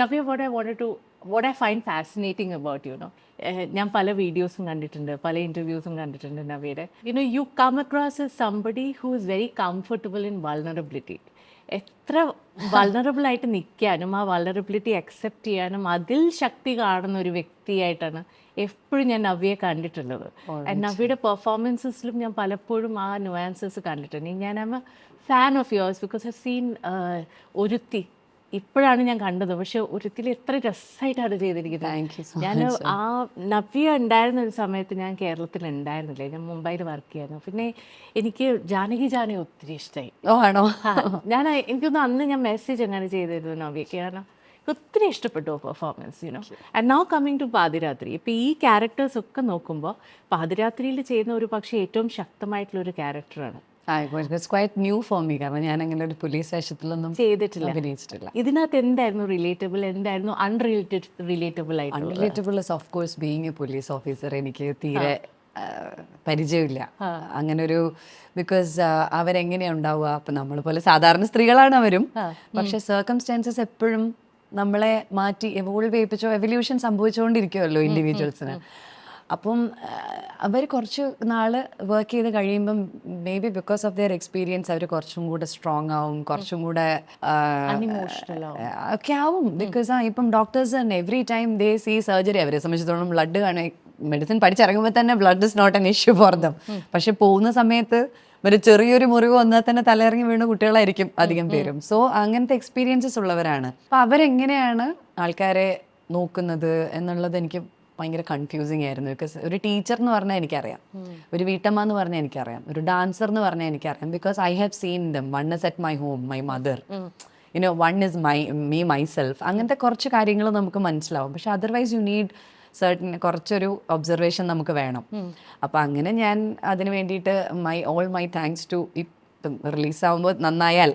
Navya what I want to what I find fascinating about you know ഞാൻ പല വീഡിയോസും കണ്ടിട്ടുണ്ട് പല ഇന്റർവ്യൂസും കണ്ടിട്ടുണ്ട് നവ്യയുടെ. You know you come across a somebody who is very comfortable in vulnerability എത്ര vulnerable ആയിട്ട് നിൽക്കാനും ആ വൾണറബിലിറ്റി അക്സെപ്റ്റ് ചെയ്യാനും അതിൽ ശക്തി കാണുന്ന ഒരു വ്യക്തിയായിട്ടാണ് എപ്പോഴും ഞാൻ നവ്യയെ കണ്ടിട്ടുള്ളത്. നവ്യയുടെ പെർഫോമൻസസിലും ഞാൻ പലപ്പോഴും ആ നുവാൻസസ് കണ്ടിട്ടുണ്ട്. ഞാൻ am a fan of yours because I seen Oruthee ഇപ്പോഴാണ് ഞാൻ കണ്ടത്. പക്ഷെ ഒരിക്കലും എത്ര രസമായിട്ടാണ് അത് ചെയ്തിരിക്കുന്നത്. ഞാൻ ആ നവ്യ ഉണ്ടായിരുന്ന ഒരു സമയത്ത് ഞാൻ കേരളത്തിൽ ഉണ്ടായിരുന്നില്ലേ ഞാൻ മുംബൈയിൽ വർക്ക് ചെയ്യായിരുന്നു പിന്നെ എനിക്ക് ജാനകി ജാനെ ഒത്തിരി ഇഷ്ടമായി ഓ ആണോ? ഞാൻ എനിക്കൊന്ന് അന്ന് ഞാൻ മെസ്സേജ് അങ്ങനെ ചെയ്തിരുന്നു നവ്യക്ക് കാരണം ഒത്തിരി ഇഷ്ടപ്പെട്ടു performance you know and now coming to Pathirathri. ഇപ്പോൾ ഈ ക്യാരക്ടേഴ്സ് ഒക്കെ നോക്കുമ്പോൾ പാതിരാത്രിയിൽ ചെയ്യുന്ന ഒരു പക്ഷേ ഏറ്റവും ശക്തമായിട്ടുള്ള ഒരു ക്യാരക്ടറാണ് it's quite new for me കാരണം ഞാൻ അങ്ങനെ ഒരു പോലീസ് വേഷത്തിലൊന്നും ചെയ്തിട്ടില്ല. അഭിനയിച്ചിട്ടില്ല. ഇതിനകത്ത് എന്തായിരുന്നു റിലേറ്റബിൾ എന്തായിരുന്നു അൺറിലേറ്റഡ് റിലേറ്റബിൾ ആയിട്ട് unrelatable is of course being a police officer എനിക്ക് തീരെ പരിചയമില്ല. അങ്ങനൊരു ബിക്കോസ് അവരെങ്ങനെയാണ് ഉണ്ടാവുക? അപ്പം നമ്മൾ പോലെ സാധാരണ സ്ത്രീകളാണ് അവരും. പക്ഷെ സർക്കംസ്റ്റാൻസസ് എപ്പോഴും നമ്മളെ മാറ്റി എവോൾവ് ചെയ്യിപ്പിച്ചോ എവല്യൂഷൻ സംഭവിച്ചുകൊണ്ടിരിക്കുമല്ലോ ഇൻഡിവിജ്വൽസിന് അപ്പം അവർ കുറച്ച് നാൾ വർക്ക് ചെയ്ത് കഴിയുമ്പം may be because of their experience അവർ കുറച്ചും കൂടെ സ്ട്രോങ് ആവും കുറച്ചും കൂടെ. ഒക്കെ ആവും. ബിക്കോസ് ആ ഇപ്പം doctors every time they see surgery അവരെ സംബന്ധിച്ചിടത്തോളം ബ്ലഡ് കാണേ മെഡിസിൻ പഠിച്ചിറങ്ങുമ്പോൾ തന്നെ blood is not an issue for them പക്ഷെ പോകുന്ന സമയത്ത് ഒരു ചെറിയൊരു മുറിവ് വന്നാൽ തന്നെ തലയിറങ്ങി വീണ കുട്ടികളായിരിക്കും അധികം പേരും. സോ അങ്ങനത്തെ എക്സ്പീരിയൻസസ് ഉള്ളവരാണ്. അപ്പം അവരെങ്ങനെയാണ് ആൾക്കാരെ നോക്കുന്നത് എന്നുള്ളത് എനിക്ക് ഭയങ്കര കൺഫ്യൂസിങ് ആയിരുന്നു. ബിക്കോസ് ഒരു ടീച്ചർ എന്ന് പറഞ്ഞാൽ എനിക്കറിയാം. ഒരു വീട്ടമ്മ എന്ന് പറഞ്ഞാൽ എനിക്കറിയാം. ഒരു ഡാൻസർ എന്ന് പറഞ്ഞാൽ എനിക്കറിയാം. Because I have seen them one is at my home my mother you know one is my me myself അങ്ങനത്തെ കുറച്ച് കാര്യങ്ങൾ നമുക്ക് മനസ്സിലാവും. പക്ഷെ അതർവൈസ് യു നീഡ് സർട്ടൻ കുറച്ചൊരു ഒബ്സർവേഷൻ നമുക്ക് വേണം. അപ്പം അങ്ങനെ ഞാൻ അതിന് വേണ്ടിയിട്ട് my all my thanks to ഇപ്പം റിലീസാവുമ്പോൾ നന്നായാൽ.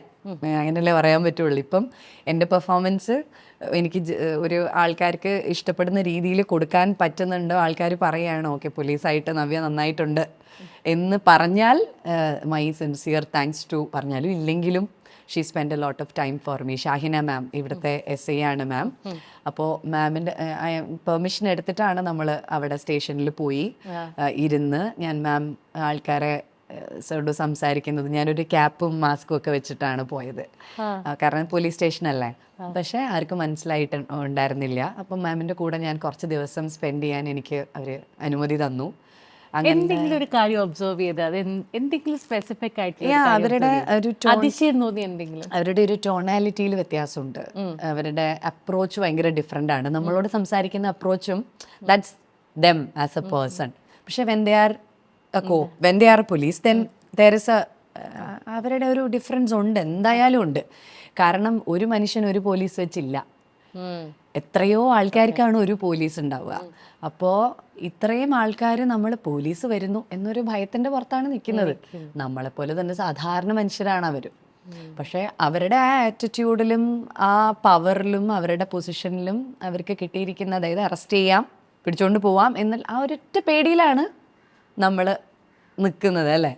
അങ്ങനെയല്ലേ പറയാൻ പറ്റുള്ളൂ. ഇപ്പം എന്റെ പെർഫോമൻസ് എനിക്ക് ഒരു ആൾക്കാർക്ക് ഇഷ്ടപ്പെടുന്ന രീതിയിൽ കൊടുക്കാൻ പറ്റുന്നുണ്ടോ ആൾക്കാർ പറയുകയാണ് ഓക്കെ പോലീസായിട്ട് നവ്യ നന്നായിട്ടുണ്ട് എന്ന് പറഞ്ഞാൽ മൈ സിൻസിയർ താങ്ക്സ് ടു പറഞ്ഞാലും ഇല്ലെങ്കിലും she spend a lot of time for me. Shahina ma'am ഇവിടുത്തെ എസ് ഐ ആണ് മാം. അപ്പോൾ മാമിന്റെ പെർമിഷൻ എടുത്തിട്ടാണ് നമ്മൾ അവിടെ സ്റ്റേഷനിൽ പോയി ഇരുന്ന് ഞാൻ മാം ആൾക്കാരെ സോട് സംസാരിക്കുന്നത്. ഞാനൊരു ക്യാപ്പും മാസ്കും ഒക്കെ വെച്ചിട്ടാണ് പോയത്. കാരണം പോലീസ് സ്റ്റേഷൻ അല്ലേ പക്ഷേ ആർക്കും മനസ്സിലായിട്ട് ഉണ്ടായിരുന്നില്ല. അപ്പം മാമിന്റെ കൂടെ ഞാൻ കുറച്ച് ദിവസം സ്പെൻഡ് ചെയ്യാൻ എനിക്ക് അവർ അനുമതി തന്നു. എന്തെങ്കിലും ഒരു കാര്യം ഒബ്സർവ് ചെയ്ത് അത് എന്തെങ്കിലും സ്പെസിഫിക് ആയിട്ട് അവരുടെ ഒരു tone- അതിശയം തോന്നി എന്തെങ്കിലും? അവരുടെ ഒരു ടോണാലിറ്റിയിൽ വ്യത്യാസമുണ്ട്. അവരുടെ അപ്രോച്ച് ഭയങ്കര ഡിഫറെന്റ് ആണ്. നമ്മളോട് സംസാരിക്കുന്ന അപ്രോച്ചും that's them as a person പക്ഷെ when they are co when they are police then there is a അവരുടെ ഒരു ഡിഫറൻസ് ഉണ്ട്. എന്തായാലും ഉണ്ട്. കാരണം ഒരു മനുഷ്യൻ ഒരു പോലീസ് വെച്ചില്ല. എത്രയോ ആൾക്കാർക്കാണ് ഒരു പോലീസ് ഉണ്ടാവുക. അപ്പോ ഇത്രയും ആൾക്കാർ നമ്മൾ പോലീസ് വരുന്നു എന്നൊരു ഭയത്തിന്റെ പുറത്താണ് നിൽക്കുന്നത്. നമ്മളെപ്പോലെ തന്നെ സാധാരണ മനുഷ്യരാണ് അവരും. പക്ഷേ അവരുടെ ആ ആറ്റിറ്റ്യൂഡിലും ആ പവറിലും അവരുടെ പൊസിഷനിലും അവർക്ക് കിട്ടിയിരിക്കുന്ന അതായത് അറസ്റ്റ് ചെയ്യാം പിടിച്ചുകൊണ്ട് പോവാം എന്നുള്ള ആ ഒരൊറ്റ പേടിയിലാണ് നമ്മൾ നിൽക്കുന്നത് അല്ലേ?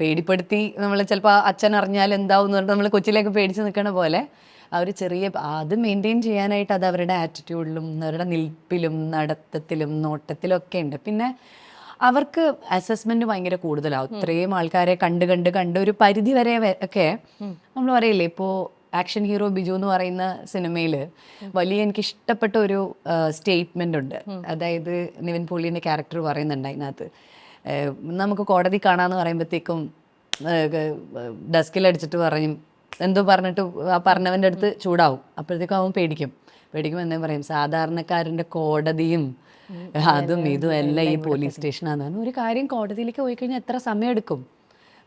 പേടിപ്പെടുത്തി നമ്മൾ ചിലപ്പോൾ അച്ഛൻ അറിഞ്ഞാൽ എന്താവും എന്ന് പറഞ്ഞിട്ട് നമ്മൾ കൊച്ചിലേക്ക് പേടിച്ച് നിൽക്കണ പോലെ ആ ഒരു ചെറിയ അത് മെയിന്റെയിൻ ചെയ്യാനായിട്ട് അത് അവരുടെ ആറ്റിറ്റ്യൂഡിലും അവരുടെ നിൽപ്പിലും നടത്തത്തിലും നോട്ടത്തിലും ഒക്കെ ഉണ്ട്. പിന്നെ അവർക്ക് അസസ്മെന്റ് ഭയങ്കര കൂടുതലാവും. ഇത്രയും ആൾക്കാരെ കണ്ട് കണ്ട് കണ്ട് ഒരു പരിധി വരെ ഒക്കെ നമ്മൾ പറയില്ലേ ഇപ്പോൾ ആക്ഷൻ ഹീറോ ബിജു എന്ന് പറയുന്ന സിനിമയിൽ വലിയ എനിക്ക് ഇഷ്ടപ്പെട്ട ഒരു സ്റ്റേറ്റ്മെന്റ് ഉണ്ട്. അതായത് നിവിൻ പോളിയുടെ ക്യാരക്ടർ പറയുന്നുണ്ട് അതിനകത്ത്. നമുക്ക് കോടതി കാണാന്ന് പറയുമ്പോഴത്തേക്കും ഡെസ്കിൽ അടിച്ചിട്ട് പറയും എന്തോ പറഞ്ഞിട്ട് ആ പറഞ്ഞവന്റെ അടുത്ത് ചൂടാവും. അപ്പോഴത്തേക്കും അവൻ പേടിക്കും. പേടിക്കും എന്നേ പറയും സാധാരണക്കാരന്റെ കോടതിയും അതും ഇതും എല്ലാം ഈ പോലീസ് സ്റ്റേഷനാണ് ഒരു കാര്യം കോടതിയിലേക്ക് പോയി കഴിഞ്ഞാൽ എത്ര സമയം എടുക്കും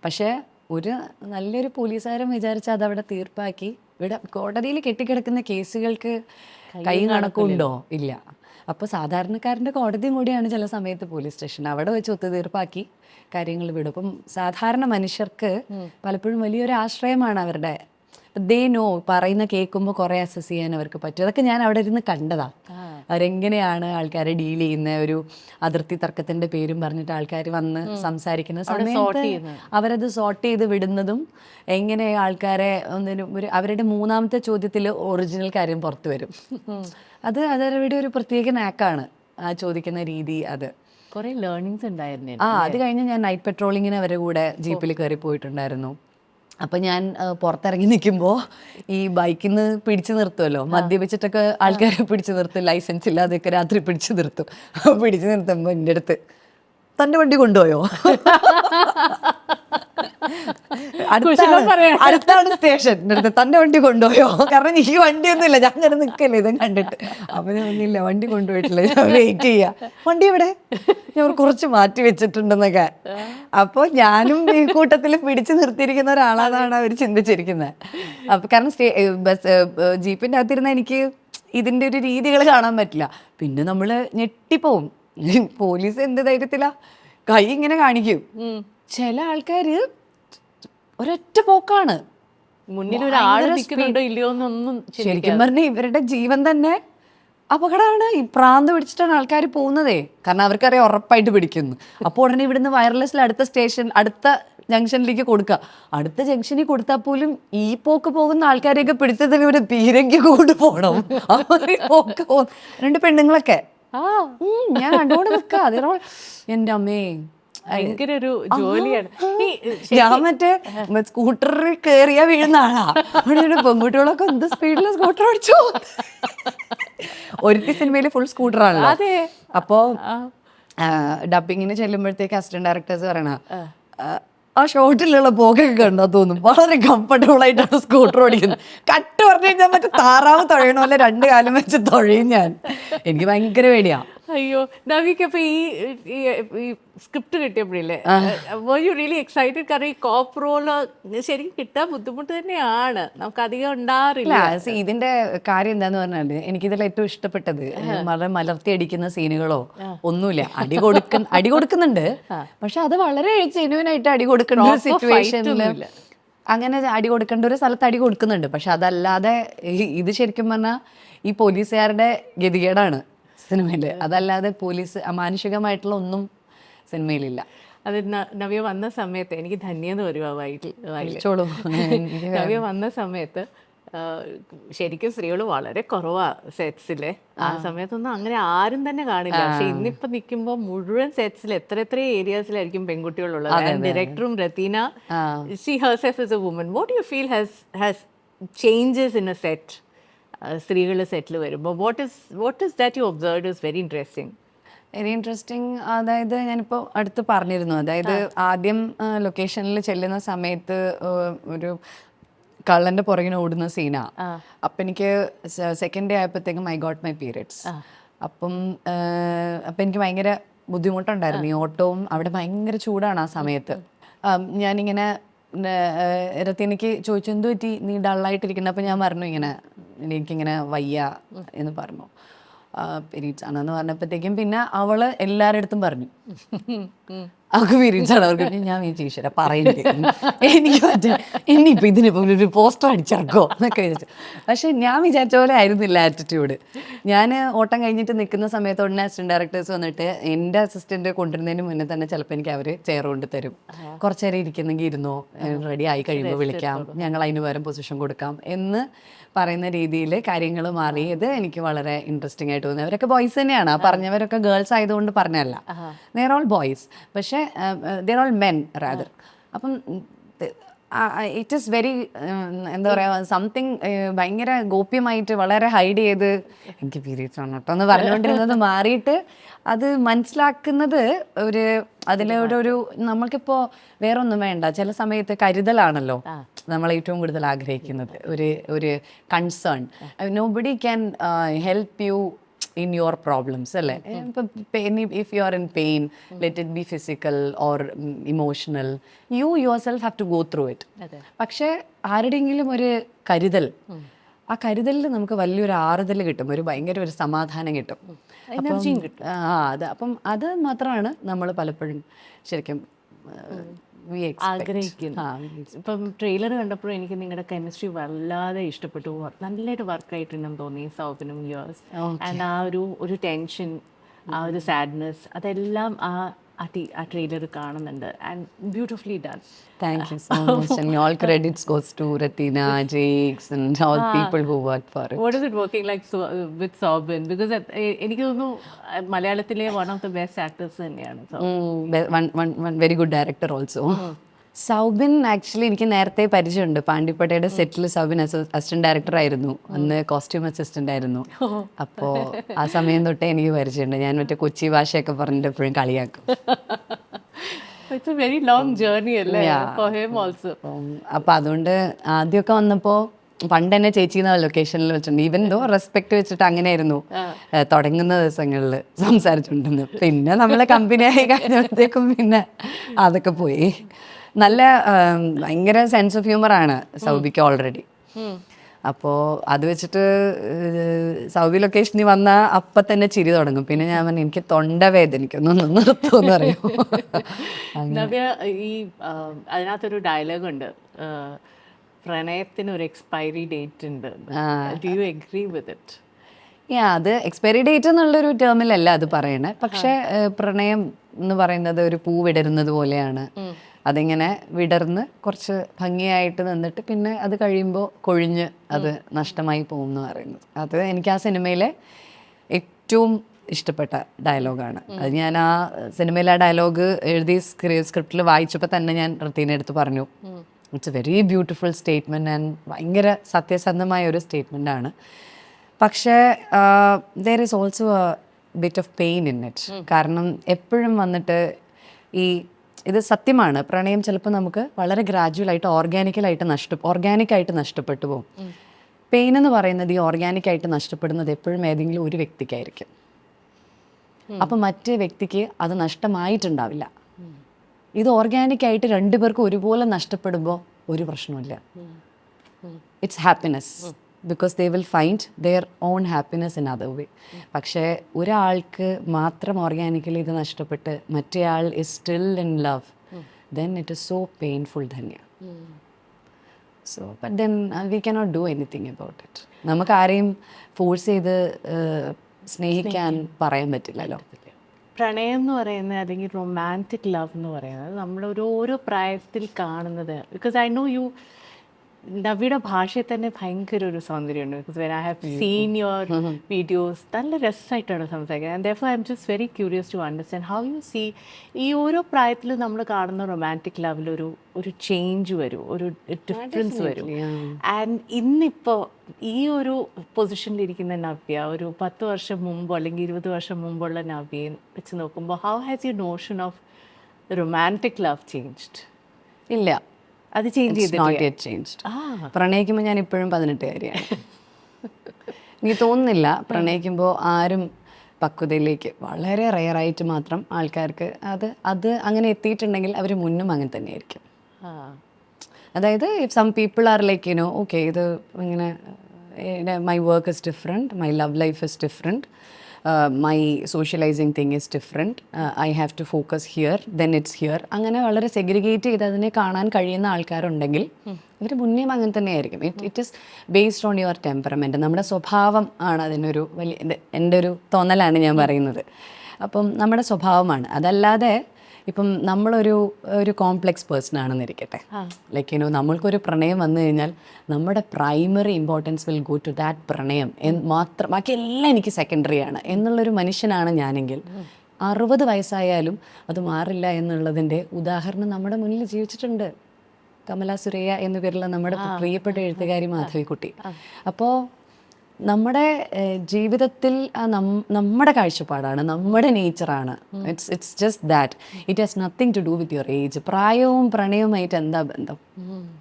പക്ഷേ ഒരു നല്ലൊരു പോലീസുകാരൻ വിചാരിച്ചാൽ അതവിടെ തീർപ്പാക്കി ഇവിടെ കോടതിയിൽ കെട്ടിക്കിടക്കുന്ന കേസുകൾക്ക് കൈ കണക്കുണ്ടോ? ഇല്ല. അപ്പോൾ സാധാരണക്കാരന്റെ കോടതിയും കൂടിയാണ് ചില സമയത്ത് പോലീസ് സ്റ്റേഷൻ. അവിടെ വെച്ച് ഒത്തുതീർപ്പാക്കി കാര്യങ്ങൾ വിടും. അപ്പം സാധാരണ മനുഷ്യർക്ക് പലപ്പോഴും വലിയൊരു ആശ്രയമാണ് അവരുടെ ദേ നോ പറയുന്ന കേൾക്കുമ്പോൾ കുറേ അസസ് ചെയ്യാൻ അവർക്ക് പറ്റും. അതൊക്കെ ഞാൻ അവിടെ ഇരുന്ന് കണ്ടതാണ് അവരെങ്ങനെയാണ് ആൾക്കാരെ ഡീൽ ചെയ്യുന്ന? ഒരു അതിർത്തി തർക്കത്തിന്റെ പേരും പറഞ്ഞിട്ട് ആൾക്കാർ വന്ന് സംസാരിക്കുന്ന സമയത്ത് അവരത് സോർട്ട് ചെയ്ത് വിടുന്നതും എങ്ങനെ ആൾക്കാരെ ഒന്നിനും ഒരു അവരുടെ മൂന്നാമത്തെ ചോദ്യത്തിൽ ഒറിജിനൽ കാര്യം പുറത്തു വരും. അത് അതവരുടെ ഒരു പ്രത്യേക നാക്കാണ് ആ ചോദിക്കുന്ന രീതി അത്. കുറെ ലേണിങ്സ് ഉണ്ടായിരുന്നു ആ അത് കഴിഞ്ഞ് ഞാൻ നൈറ്റ് പെട്രോളിങ്ങിന് അവരുടെ കൂടെ ജീപ്പിൽ കയറി പോയിട്ടുണ്ടായിരുന്നു. അപ്പൊ ഞാൻ പുറത്തിറങ്ങി നിൽക്കുമ്പോൾ ഈ ബൈക്കിൽ നിന്ന് പിടിച്ചു നിർത്തുമല്ലോ മദ്യപിച്ചിട്ടൊക്കെ ആൾക്കാരെ പിടിച്ചു നിർത്തും ലൈസൻസ് ഇല്ലാതെയൊക്കെ രാത്രി പിടിച്ചു നിർത്തും. പിടിച്ചു നിർത്തുമ്പോൾ എന്റെ അടുത്ത് തന്റെ വണ്ടി കൊണ്ടുപോയോ? അടുത്താണ് സ്റ്റേഷൻ തന്റെ അടുത്ത് വണ്ടി കൊണ്ടുപോയോ? കാരണം എനിക്ക് വണ്ടിയൊന്നുമില്ല. ഞാൻ അങ്ങനെ നിൽക്കല്ലേ. ഇതും കണ്ടിട്ട്. ഒന്നുമില്ല വണ്ടി കൊണ്ടുപോയിട്ടില്ല. ഞാൻ വെയിറ്റ് ചെയ്യാ. വണ്ടി എവിടെ? ഞാൻ കുറച്ച് മാറ്റി വെച്ചിട്ടുണ്ടെന്നൊക്കെ. അപ്പോൾ ഞാനും ഈ കൂട്ടത്തിൽ പിടിച്ചു നിർത്തിയിരിക്കുന്ന ഒരാളാണെന്നാണ് അവർ ചിന്തിച്ചിരിക്കുന്നത് അപ്പൊ കാരണം സ്റ്റേ ബസ് ജീപ്പിന്റെ അകത്തിരുന്ന എനിക്ക് ഇതിന്റെ ഒരു രീതികൾ കാണാൻ പറ്റില്ല. പിന്നെ നമ്മൾ ഞെട്ടിപ്പോവും. പോലീസ് എന്ത് ധൈര്യത്തിലാ? കൈ ഇങ്ങനെ കാണിക്കും. ചില ആൾക്കാര് ഒരൊറ്റ പോക്കാണ്. മുന്നിൽ ഒരു ആൾ നിൽക്കുന്നുണ്ടോ ഇല്ലയോ എന്നൊന്നും ശരിക്കും പറഞ്ഞാൽ ഇവരുടെ ജീവൻ തന്നെ അപകടമാണ്. ഈ പ്രാന്ത് പിടിച്ചിട്ടാണ് ആൾക്കാർ പോകുന്നതേ. കാരണം അവർക്കറിയാം ഉറപ്പായിട്ട് പിടിക്കുന്നു. അപ്പോൾ ഉടനെ ഇവിടുന്ന് വയർലെസ്സിൽ അടുത്ത സ്റ്റേഷൻ അടുത്ത ജംഗ്ഷനിലേക്ക് കൊടുക്കുക. അടുത്ത ജംഗ്ഷനിൽ കൊടുത്താൽ പോലും ഈ പോക്ക് പോകുന്ന ആൾക്കാരെയൊക്കെ പിടിച്ചതിന് ഇവർ പീരങ്കി കൊണ്ട് പോകണം പോക്ക് പോകും രണ്ട് പെണ്ണുങ്ങളൊക്കെ. ആ. ഞാൻ കണ്ടുകൊണ്ട് നിൽക്കുക അതിനോ എന്റെ അമ്മേ ഭയങ്കര ഒരു ജോലിയാണ്. ഞാൻ മറ്റേ സ്കൂട്ടറിൽ കയറിയാ വീഴുന്ന ആളാ. അവിടെ പെൺകുട്ടികളൊക്കെ എന്ത് സ്പീഡിൽ സ്കൂട്ടർ ഓടിച്ചു ഒരു സിനിമയിൽ ഫുൾ സ്കൂട്ടറാണല്ലോ അതെ. അപ്പോ ഡബിങ്ങിന് ചെല്ലുമ്പോഴത്തേക്ക് അസിസ്റ്റന്റ് ഡയറക്ടേഴ്സ് പറയണ "ആ, ഷോട്ടിലുള്ള പോക്കൊക്കെ കണ്ടാ തോന്നും. വളരെ കംഫർട്ടബിൾ ആയിട്ടാണ് സ്കൂട്ടർ ഓടിക്കുന്നത്. കട്ട് പറഞ്ഞു കഴിഞ്ഞാൽ മറ്റേ താറാവ് തുഴയണ പോലെ രണ്ട് കാലം വെച്ച് തുഴയും ഞാൻ. എനിക്ക് ഭയങ്കര പേടിയാ. അയ്യോ നവിക്ക് അപ്പൊ ഈ ഈ സ്ക്രിപ്റ്റ് കിട്ടിയപ്പോഴില്ലേ? യു റിയലി എക്സൈറ്റഡ് കാരണം ഈ കോപ്പ് റോൾ ശരിക്കും കിട്ടാൻ ബുദ്ധിമുട്ട് തന്നെയാണ്. നമുക്ക് അധികം ഉണ്ടാറില്ല ഇതിന്റെ കാര്യം എന്താന്ന് പറഞ്ഞാൽ എനിക്കിതിൽ ഏറ്റവും ഇഷ്ടപ്പെട്ടത്. വളരെ മലർത്തി അടിക്കുന്ന സീനുകളോ ഒന്നുമില്ല. അടി കൊടുക്ക അടി കൊടുക്കുന്നുണ്ട്. പക്ഷെ അത് വളരെ ജെന്യൂൻ ആയിട്ട് അടി കൊടുക്കുന്ന സിറ്റുവേഷനിൽ അങ്ങനെ അടി കൊടുക്കേണ്ട ഒരു സ്ഥലത്ത് അടി കൊടുക്കുന്നുണ്ട്. പക്ഷെ അതല്ലാതെ ഇത് ശരിക്കും പറഞ്ഞാൽ ഈ പോലീസുകാരുടെ ഗതികേടാണ്. സിനിമയിൽ. അതല്ലാതെ പോലീസ് അമാനുഷികമായിട്ടുള്ള ഒന്നും സിനിമയിലില്ല. അത് നവ്യ വന്ന സമയത്ത് എനിക്ക് ധന്യെന്ന് വരുവാ ആ വിളിച്ചോളൂ. എനിക്ക് നവ്യ വന്ന സമയത്ത് ശരിക്കും സ്ത്രീകൾ വളരെ കുറവാ സെറ്റ്സിലെ. ആ സമയത്തൊന്നും അങ്ങനെ ആരും തന്നെ കാണില്ല. പക്ഷെ ഇന്നിപ്പോ നിൽക്കുമ്പോൾ മുഴുവൻ സെറ്റ്സിൽ എത്ര എത്ര ഏരിയാസിലായിരിക്കും പെൺകുട്ടികളുള്ളത്. ഡയറക്ടറും Ratheena she herself is a woman what you feel has has changes in a set സ്ത്രീകൾ സെറ്റിൽ വരുമ്പോൾ what is what is that you observe is very interesting very interesting അതായത് ഞാനിപ്പോൾ അടുത്ത് പറഞ്ഞിരുന്നു. അതായത് ആദ്യം ലൊക്കേഷനിൽ ചെല്ലുന്ന സമയത്ത് ഒരു കള്ളന്റെ പുറകിന് ഓടുന്ന സീനാ അപ്പം എനിക്ക് സെക്കൻഡ് ഡേ ആയപ്പോഴത്തേക്കും ഐ ഗോട്ട് മൈ പീരിയഡ്സ് അപ്പം അപ്പം എനിക്ക് ഭയങ്കര ബുദ്ധിമുട്ടുണ്ടായിരുന്നു. ഈ ഓട്ടവും അവിടെ ഭയങ്കര ചൂടാണ് ആ സമയത്ത്. ഞാനിങ്ങനെ രത്തിനിക്ക് ചോദിച്ചു എന്ത് പറ്റി നീ ഡള്ളായിട്ടിരിക്കുന്നത് അപ്പം ഞാൻ പറഞ്ഞു ഇങ്ങനെ എനിക്കിങ്ങനെ വയ്യ എന്ന് പറഞ്ഞു. പീരീഡ്സ് ആണെന്ന് പറഞ്ഞപ്പോഴത്തേക്കും പിന്നെ അവൾ എല്ലാവരുടെ അടുത്തും പറഞ്ഞു അവർക്ക്. പീരീഡ്സ് ആണ് അവർക്ക് ഞാൻ ഈശ്വര പറയുന്നത് എനിക്ക് പറ്റാ ഇനിയിപ്പോൾ ഇതിനിപ്പോൾ ഒരു പോസ്റ്റർ അടിച്ചിറക്കോ എന്നൊക്കെ വിചാരിച്ചു. പക്ഷെ ഞാൻ വിചാരിച്ച പോലെ ആയിരുന്നില്ല ആറ്റിറ്റ്യൂഡ് ഞാൻ ഓട്ടം കഴിഞ്ഞിട്ട് നിൽക്കുന്ന സമയത്ത് ഉടനെ അസിസ്റ്റന്റ് ഡയറക്ടേഴ്സ് വന്നിട്ട് എന്റെ അസിസ്റ്റന്റ് കൊണ്ടുവരുന്നതിന് മുന്നേ തന്നെ ചിലപ്പോൾ എനിക്ക് അവർ ചെയർ കൊണ്ട് തരും. കുറച്ചു നേരം ഇരിക്കുന്നെങ്കിൽ ഇരുന്നോ റെഡി ആയി കഴിയുമ്പോൾ വിളിക്കാം. ഞങ്ങൾ അതിന് പകരം പൊസിഷൻ കൊടുക്കാം എന്ന് പറയുന്ന രീതിയിൽ കാര്യങ്ങൾ മാറിയത് എനിക്ക് വളരെ ഇൻട്രസ്റ്റിംഗ് ആയിട്ട് തോന്നി. അവരൊക്കെ ബോയ്സ് തന്നെയാണ്. പറഞ്ഞവരൊക്കെ ഗേൾസ് ആയതുകൊണ്ട് പറഞ്ഞല്ല നേർ ഓൾ ബോയ്സ് പക്ഷേ ദർ ഓൾ മെൻ റാദർ അപ്പം ഇറ്റ് ഈസ് വെരി എന്താ പറയുക സംതിങ് ഭയങ്കര ഗോപ്യമായിട്ട് വളരെ ഹൈഡ് ചെയ്ത് എനിക്ക് പീരീഡ്സ് ആണ് കേട്ടോ എന്ന് പറഞ്ഞുകൊണ്ടിരുന്നത്. മാറിയിട്ട് അത് മനസ്സിലാക്കുന്നത് ഒരു അതിലൊരു ഒരു നമ്മൾക്കിപ്പോൾ വേറെ ഒന്നും വേണ്ട. ചില സമയത്ത് കരുതലാണല്ലോ നമ്മൾ ഏറ്റവും കൂടുതൽ ആഗ്രഹിക്കുന്നത് ഒരു ഒരു concern nobody can help you in your problems അല്ലേ? If you are in pain let it be physical or emotional you yourself have to go through it പക്ഷേ ആരുടെയെങ്കിലും ഒരു കരുതൽ ആ കരുതലിൽ നമുക്ക് വലിയൊരു ആറുതൽ കിട്ടും ഒരു ഭയങ്കര ഒരു സമാധാനം കിട്ടും. അപ്പം ആ അത് അപ്പം അത് മാത്രമാണ് നമ്മൾ പലപ്പോഴും ശരിക്കും. ആഗ്രഹിക്കുന്നു. ഇപ്പം ട്രെയിലർ കണ്ടപ്പോൾ എനിക്ക് നിങ്ങളുടെ കെമിസ്ട്രി വല്ലാതെ ഇഷ്ടപ്പെട്ടു. നല്ലൊരു വർക്കായിട്ടുണ്ടെന്ന് തോന്നി സൗബിനും യുവേഴ്സ് ആൻഡ് ആ ഒരു ഒരു ടെൻഷൻ ആ ഒരു സാഡ്നെസ് അതെല്ലാം ആ ആ ടീ ആ ട്രെയിലർ കാണുന്നുണ്ട്. And beautifully done Thank you so much. And all credits goes to Ratina, Jakes and all people who worked for it. What is it working like with Soubin because എനിക്ക് തോന്നുന്നു ah മലയാളത്തിലെ one of the best actors തന്നെയാണ്. So good director one, Soubin actually എനിക്ക് നേരത്തെ പരിചയമുണ്ട്. പാണ്ടിപ്പട്ടയുടെ സെറ്റിൽ Soubin assistant director ആയിരുന്നു. അന്ന് കോസ്റ്റ്യൂം അസിസ്റ്റന്റ് ആയിരുന്നു. അപ്പോ ആ സമയം തൊട്ടേ എനിക്ക് പരിചയമുണ്ട്. ഞാൻ മറ്റേ കൊച്ചി ഭാഷയൊക്കെ പറഞ്ഞിട്ട് എപ്പോഴും കളിയാക്കും. It's a very long journey അല്ലേ? ഫോർ ഹിം ഓൾസോ അതുകൊണ്ട് ആദ്യമൊക്കെ വന്നപ്പോൾ പണ്ട് എന്നെ ചേച്ചി ലൊക്കേഷനിൽ വെച്ചിട്ടുണ്ട്. ഈവൻ ദോ റെസ്പെക്ട് വെച്ചിട്ട് അങ്ങനെ ആയിരുന്നു തുടങ്ങുന്ന ദിവസങ്ങളിൽ സംസാരിച്ചിട്ടുണ്ടെന്ന് പിന്നെ നമ്മളെ കമ്പനി കമ്പനിയായി കഴിഞ്ഞപ്പോഴത്തേക്കും പിന്നെ അതൊക്കെ പോയി. നല്ല ഭയങ്കര സെൻസ് ഓഫ് ഹ്യൂമർ ആണ് സൗബിക്ക് ഓൾറെഡി അപ്പോൾ അത് വെച്ചിട്ട് സൗബി ലൊക്കേഷനിൽ വന്ന അപ്പം തന്നെ ചിരി തുടങ്ങും. പിന്നെ ഞാൻ പറഞ്ഞു എനിക്ക് തൊണ്ടവേദനിക്കൊന്നൊന്ന് നിർത്തുമെന്ന് പറയും. ഈ അതിനകത്തൊരു ഡയലോഗ് ഉണ്ട്. പ്രണയത്തിന് ഒരു എക്സ്പയറി ഡേറ്റ് ഉണ്ട്. Do you agree with it യാ അത് എക്സ്പയറി ഡേറ്റ് എന്നുള്ളൊരു ടേമിലല്ല അത് പറയണേ. പക്ഷേ പ്രണയം എന്ന് പറയുന്നത് ഒരു പൂ വിടരുന്നത് പോലെയാണ് അതിങ്ങനെ വിടർന്ന് കുറച്ച് ഭംഗിയായിട്ട് നിന്നിട്ട് പിന്നെ അത് കഴിയുമ്പോൾ കൊഴിഞ്ഞ് അത് നഷ്ടമായി പോകും എന്ന് പറയുന്നത്. അത് എനിക്ക് ആ സിനിമയിലെ ഏറ്റവും ഇഷ്ടപ്പെട്ട ഡയലോഗാണ്. അത് ഞാൻ ആ സിനിമയിലെ ആ ഡയലോഗ് എഴുതി സ്ക്രിപ്റ്റിൽ വായിച്ചപ്പോൾ തന്നെ ഞാൻ റത്തീനെ എടുത്ത് പറഞ്ഞു. It's a very beautiful statement and ഭയങ്കര സത്യസന്ധമായ ഒരു സ്റ്റേറ്റ്മെന്റ് ആണ്. പക്ഷേ there is also bit of pain in it കാരണം എപ്പോഴും വന്നിട്ട് ഈ ഇത് സത്യമാണ്. പ്രണയം ചിലപ്പോൾ നമുക്ക് വളരെ ഗ്രാജുവലായിട്ട് ഓർഗാനിക്കലായിട്ട് നഷ്ട ഓർഗാനിക്കായിട്ട് നഷ്ടപ്പെട്ടു പോകും. പെയിൻ എന്ന് പറയുന്നത് ഈ ഓർഗാനിക്കായിട്ട് നഷ്ടപ്പെടുന്നത് എപ്പോഴും ഏതെങ്കിലും ഒരു വ്യക്തിക്കായിരിക്കും. അപ്പം മറ്റേ വ്യക്തിക്ക് അത് നഷ്ടമായിട്ടുണ്ടാവില്ല. ഇത് ഓർഗാനിക്കായിട്ട് രണ്ടുപേർക്കും ഒരുപോലെ നഷ്ടപ്പെടുമ്പോൾ ഒരു പ്രശ്നമില്ല it's happiness because they will find their own happiness in other way പക്ഷേ ഒരാൾക്ക് മാത്രം ഓർഗാനിക്കലി ഇത് നഷ്ടപ്പെട്ട് മറ്റേ ആൾ is still in love then it is so painful തന്നെയാണ് so but then we cannot do anything about it നമുക്ക് ആരെയും force ചെയ്ത് uh, സ്നേഹിക്കാൻ പറയാൻ പറ്റില്ലല്ലോ. പ്രണയം എന്ന് പറയുന്നത് അല്ലെങ്കിൽ റൊമാന്റിക് ലവ് എന്ന് പറയുന്നത് നമ്മൾ ഓരോ പ്രായത്തിൽ കാണുന്നത്. ബിക്കോസ് ഐ നോ യു നവിയുടെ ഭാഷയിൽ തന്നെ ഭയങ്കര ഒരു സൗന്ദര്യമുണ്ട്. Because when I have seen your videos നല്ല രസമായിട്ടാണ് സംസാരിക്കുന്നത്. And though I'm just very curious to understand how you see ഈ ഓരോ പ്രായത്തിൽ നമ്മൾ കാണുന്ന റൊമാന്റിക് ലവിലൊരു ഒരു ഒരു ചേഞ്ച് വരും ഒരു ഡിഫറൻസ് വരും. ആൻഡ് ഇന്നിപ്പോൾ ഈ ഒരു പൊസിഷനിലിരിക്കുന്ന നവ്യ ഒരു പത്ത് വർഷം മുമ്പോ അല്ലെങ്കിൽ ഇരുപത് വർഷം മുമ്പുള്ള നവ്യയെ വെച്ച് നോക്കുമ്പോൾ how has you notion of romantic love changed ഇല്ല. അത് ചേഞ്ച് ചേഞ്ച്ഡ് പ്രണയിക്കുമ്പോൾ ഞാൻ ഇപ്പോഴും പതിനെട്ടുകാരിയാണ് എനിക്ക് തോന്നുന്നില്ല. പ്രണയിക്കുമ്പോൾ ആരും പക്വതയിലേക്ക് വളരെ റയറായിട്ട് മാത്രം ആൾക്കാർക്ക് അത് അത് അങ്ങനെ എത്തിയിട്ടുണ്ടെങ്കിൽ അവർ മുന്നും അങ്ങനെ തന്നെയായിരിക്കും. അതായത് if some people are like you know okay ഇത് ഇങ്ങനെ my work is different my love life is different my socialising thing is different I have to focus here then it's here അങ്ങനെ വളരെ സെഗ്രിഗേറ്റ് ചെയ്ത് അതിനെ കാണാൻ കഴിയുന്ന ആൾക്കാരുണ്ടെങ്കിൽ ഇവർ മുന്നേയും അങ്ങനെ തന്നെയായിരിക്കും. It it is based on your temperament നമ്മുടെ സ്വഭാവം ആണ് അതിനൊരു വലിയ എന്റെ ഒരു തോന്നലാണ് ഞാൻ പറയുന്നത്. അപ്പം നമ്മുടെ സ്വഭാവമാണ്. അതല്ലാതെ ഇപ്പം നമ്മളൊരു ഒരു കോംപ്ലെക്സ് പേഴ്സൺ ആണെന്നിരിക്കട്ടെ ലൈക്ക് യുനോ നമ്മൾക്കൊരു പ്രണയം വന്നു കഴിഞ്ഞാൽ നമ്മുടെ primary importance will go to that പ്രണയം മാത്രം ബാക്കി എല്ലാം എനിക്ക് സെക്കൻഡറി ആണ് എന്നുള്ളൊരു മനുഷ്യനാണ് ഞാനെങ്കിൽ അറുപത് വയസ്സായാലും അത് മാറില്ല എന്നുള്ളതിന്റെ ഉദാഹരണം നമ്മുടെ മുന്നിൽ ജീവിച്ചിട്ടുണ്ട്. കമലാ സുരയ്യ എന്ന പേരുള്ള നമ്മുടെ പ്രിയപ്പെട്ട എഴുത്തുകാരി മാധവിക്കുട്ടി. അപ്പോൾ നമ്മുടെ ജീവിതത്തിൽ നമ്മുടെ കാഴ്ചപ്പാടാണ് നമ്മുടെ നേച്ചറാണ്. It's it's just that it has nothing to do with your age പ്രായവും പ്രണയവുമായിട്ട് എന്താ ബന്ധം?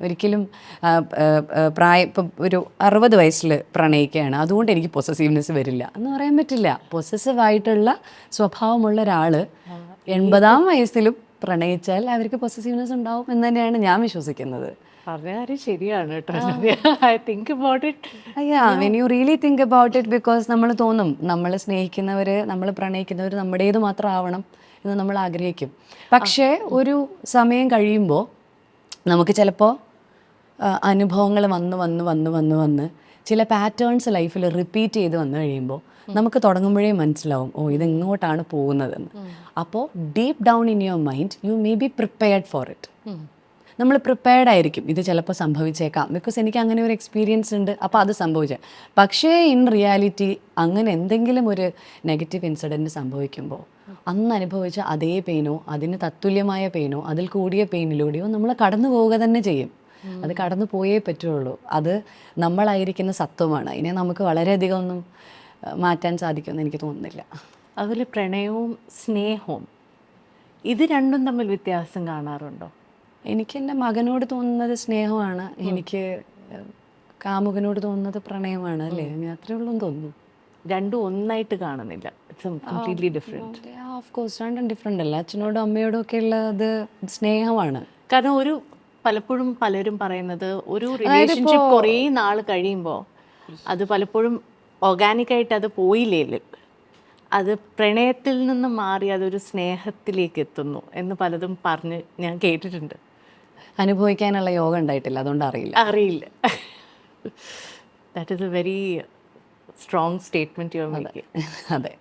ഒരിക്കലും പ്രായം ഇപ്പം ഒരു അറുപത് വയസ്സിൽ പ്രണയിക്കുകയാണ്. അതുകൊണ്ട് എനിക്ക് പൊസസീവ്നെസ് വരില്ല. എന്ന് പറയാൻ പറ്റില്ല. പൊസസീവ് ആയിട്ടുള്ള സ്വഭാവമുള്ള ഒരാൾ എൺപതാം വയസ്സിലും പ്രണയിച്ചാൽ അവർക്ക് പൊസസീവ്നെസ് ഉണ്ടാവും എന്ന് തന്നെയാണ് ഞാൻ വിശ്വസിക്കുന്നത്. പറഞ്ഞ കാര്യം ശരിയാണ് കേട്ടോ ഐ തിങ്ക് അബൌട്ട് ഇറ്റ് അയ്യാ when you really think about it because നമ്മൾ തോന്നും നമ്മൾ സ്നേഹിക്കുന്നവർ നമ്മൾ പ്രണയിക്കുന്നവർ നമ്മുടേത് മാത്രം ആവണം എന്ന് നമ്മൾ ആഗ്രഹിക്കും. പക്ഷേ ഒരു സമയം കഴിയുമ്പോൾ നമുക്ക് ചിലപ്പോൾ അനുഭവങ്ങൾ വന്ന് വന്ന് വന്ന് വന്ന് വന്ന് ചില പാറ്റേൺസ് ലൈഫിൽ റിപ്പീറ്റ് ചെയ്ത് വന്നു കഴിയുമ്പോൾ നമുക്ക് തുടങ്ങുമ്പോഴേ മനസ്സിലാവും ഓ ഇത് എങ്ങോട്ടാണ് പോകുന്നതെന്ന് അപ്പോൾ deep down in your mind you may be prepared for it നമ്മൾ പ്രിപ്പയർഡ് ആയിരിക്കും. ഇത് ചിലപ്പോൾ സംഭവിച്ചേക്കാം. ബിക്കോസ് എനിക്ക് അങ്ങനെ ഒരു എക്സ്പീരിയൻസ് ഉണ്ട്. അപ്പോൾ അത് സംഭവിച്ചേ. പക്ഷേ ഇൻ റിയാലിറ്റി അങ്ങനെ എന്തെങ്കിലും ഒരു നെഗറ്റീവ് ഇൻസിഡന്റ് സംഭവിക്കുമ്പോൾ അന്ന് അനുഭവിച്ച അതേ പെയിനോ അതിന് തത്തുല്യമായ പെയിനോ അതിൽ കൂടിയ പെയിനിലൂടെയോ നമ്മൾ കടന്നു പോവുക തന്നെ ചെയ്യും. അത് കടന്നു പോയേ പറ്റുള്ളൂ. അത് നമ്മളായിരിക്കുന്ന സത്വമാണ്. അതിനെ നമുക്ക് വളരെയധികം ഒന്നും മാറ്റാൻ സാധിക്കുമെന്ന് എനിക്ക് തോന്നുന്നില്ല. അതുപോലെ പ്രണയവും സ്നേഹവും ഇത് രണ്ടും തമ്മിൽ വ്യത്യാസം കാണാറുണ്ടോ? എനിക്ക് എന്റെ മകനോട് തോന്നുന്നത് സ്നേഹമാണ്. എനിക്ക് കാമുകനോട് തോന്നുന്നത് പ്രണയമാണ് അല്ലേ? അങ്ങനെ അത്രേ ഉള്ളൂ തോന്നുന്നു. രണ്ടും ഒന്നായിട്ട് കാണുന്നില്ല. കംപ്ലീറ്റ്ലി ഡിഫറെന്റ് ഓഫ് കോഴ്സ് രണ്ടും ഡിഫറെന്റ് അല്ല? അച്ഛനോടും അമ്മയോടും ഒക്കെ ഉള്ളത് സ്നേഹമാണ്. കാരണം ഒരു പലപ്പോഴും പലരും പറയുന്നത് ഒരു റിലേഷൻഷിപ്പ് കുറേ നാൾ കഴിയുമ്പോൾ അത് പലപ്പോഴും ഓർഗാനിക്കായിട്ട് അത് പോയില്ലേ അത് പ്രണയത്തിൽ നിന്ന് മാറി അതൊരു സ്നേഹത്തിലേക്ക് എത്തുന്നു എന്ന് പലതും പറഞ്ഞ് ഞാൻ കേട്ടിട്ടുണ്ട്. അനുഭവിക്കാനുള്ള യോഗം ഉണ്ടായിട്ടില്ല അതുകൊണ്ട് അറിയില്ല. അറിയില്ല. That is a very strong statement your അതെ.